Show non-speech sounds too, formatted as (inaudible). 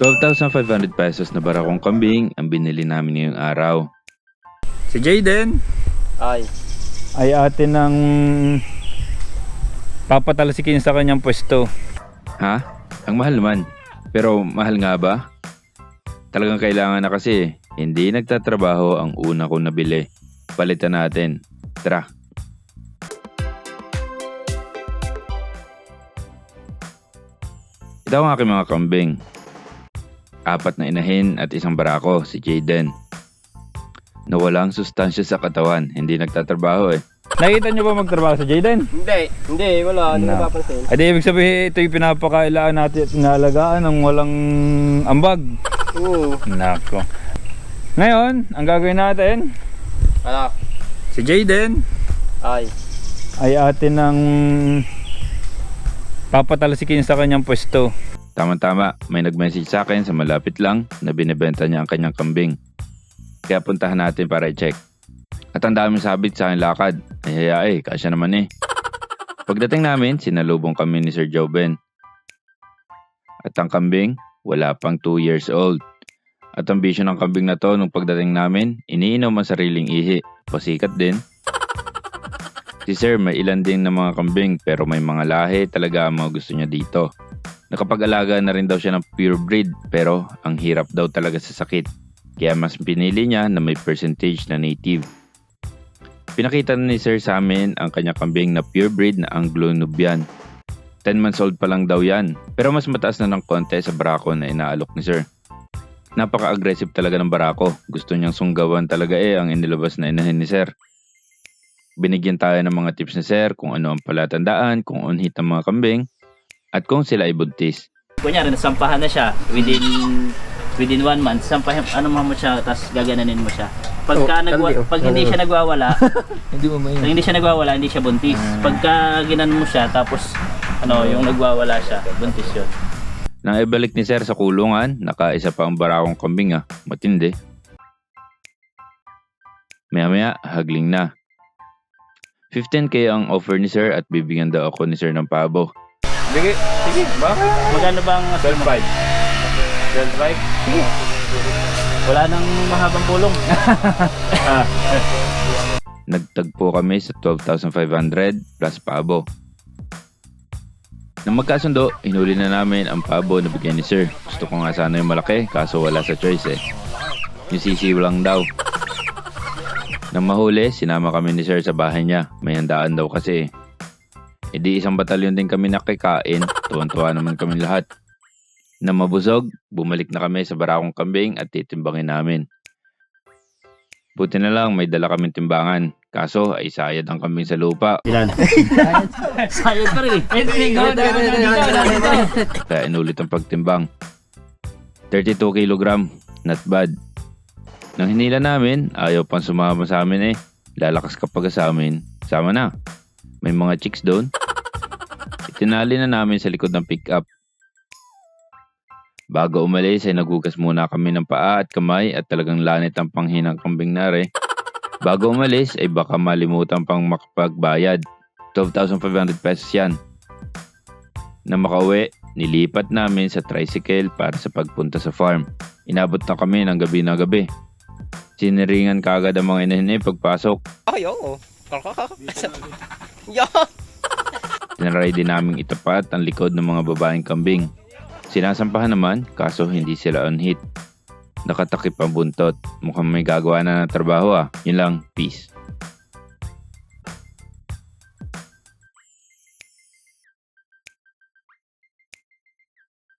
12,500 pesos na barakong kambing ang binili namin ngayong araw. Si Jayden Ay. ay atin ng papatalsikin sa kanyang pwesto. Ha? Ang mahal naman. Pero mahal nga ba? Talagang kailangan na kasi. Hindi nagtatrabaho ang una kong nabili. Palitan natin. Tara. Ito ang aking mga kambing. Apat na inahin at isang barako, si Jaden. Nawala ang sustansya sa katawan, hindi nagtatrabaho eh. Nakita niyo ba magtrabaho sa Jayden? Hindi. Hindi, wala. Hindi No. napapansin. Ay di ibig sabihin ito yung pinapakailangan natin at inaalagaan ng walang ambag. Oo. Nako. Ngayon, ang gagawin natin, Ano? si Jayden Ay. ay atin ng papatalsikin sa kanyang pwesto. Tama-tama, may nag-message sa akin sa malapit lang na binibenta niya ang kanyang kambing. Kaya puntahan natin para i-check. At ang daming sabit sa aking lakad. Ay haya eh, kasya naman eh. Pagdating namin, sinalubong kami ni Sir Joben. At ang kambing, wala pang 2 years old. At ang bisyo ng kambing na to nung pagdating namin, iniinom ang sariling ihi. Pasikat din. Si Sir may ilan din ng mga kambing pero may mga lahi talaga ang mga gusto niya dito. Nakapag-alaga na rin daw siya ng pure breed pero ang hirap daw talaga sa sakit. Kaya mas pinili niya na may percentage na native. Pinakita na ni Sir sa amin ang kanya kambing na pure breed na Anglo-Nubian. 10 months old pa lang daw yan pero mas mataas na ng konti sa barako na inaalok ni Sir. Napaka-aggressive talaga ng barako. Gusto niyang sunggawan talaga eh ang inilabas na inahin ni Sir. Binigyan tayo ng mga tips ni Sir kung ano ang palatandaan, kung unhit ang mga kambing, at kung sila ay buntis. kunyari nasampahan na siya within within one month sampahan ano mo siya tapos gagananin mo siya pagka Oh, nagwa, oh. pag hindi siya nagwawala (laughs) Hindi mo may... hindi siya nagwawala hindi siya buntis pagka ginan mo siya tapos ano yung nagwawala siya buntis yun Nang ibalik ni Sir sa kulungan, nakaisa pa ang barakong kambing ah. Matindi. Maya-maya, hagling na. 15k ang offer ni Sir at bibigyan daw ako ni Sir ng pabo. Sige, sige, baka magkano bang asal mo? 12.5. 12.5? Sige. wala nang mahabang pulong (laughs) Nagtagpo kami sa 12,500 plus pabo. Nang magkasundo, hinuli na namin ang pabo na bigyan ni Sir. Gusto ko nga sana yung malaki, kaso wala sa choice eh. Yung sisiw lang daw. Nang mahuli, sinama kami ni Sir sa bahay niya. May handaan daw kasi eh. E di isang batalyon din kami nakikain. (laughs) Tuwan-tuwa naman kami lahat. Nang mabusog, bumalik na kami sa barakong kambing at titimbangin namin. Buti na lang may dala kaming timbangan. Kaso ay sayad ang kambing sa lupa. (laughs) ilan? sayad pa rin eh Kaya inulit ang pagtimbang. 32 kilogram. Not bad. Nang hinila namin, ayaw pang sumama sa amin eh. Lalakas kapag sa amin. Sama na. May mga chicks doon. Itinali na namin sa likod ng pickup. Bago umalis ay nagugas muna kami ng paa at kamay at talagang lanit ang panghinang kambing nare. Bago umalis ay baka malimutan pang makapagbayad. 12,500 pesos yan. Na makauwi, nilipat namin sa tricycle para sa pagpunta sa farm. Inabot na kami ng gabi na gabi. Siniringan kagad ang mga inahin pagpasok. Ay, oo. (laughs) Yo! Tinaray din naming itapat ang likod ng mga babaeng kambing. Sinasampahan naman, kaso hindi sila on hit. Nakatakip ang buntot. Mukhang may gagawa na ng trabaho ah. Yun lang, peace.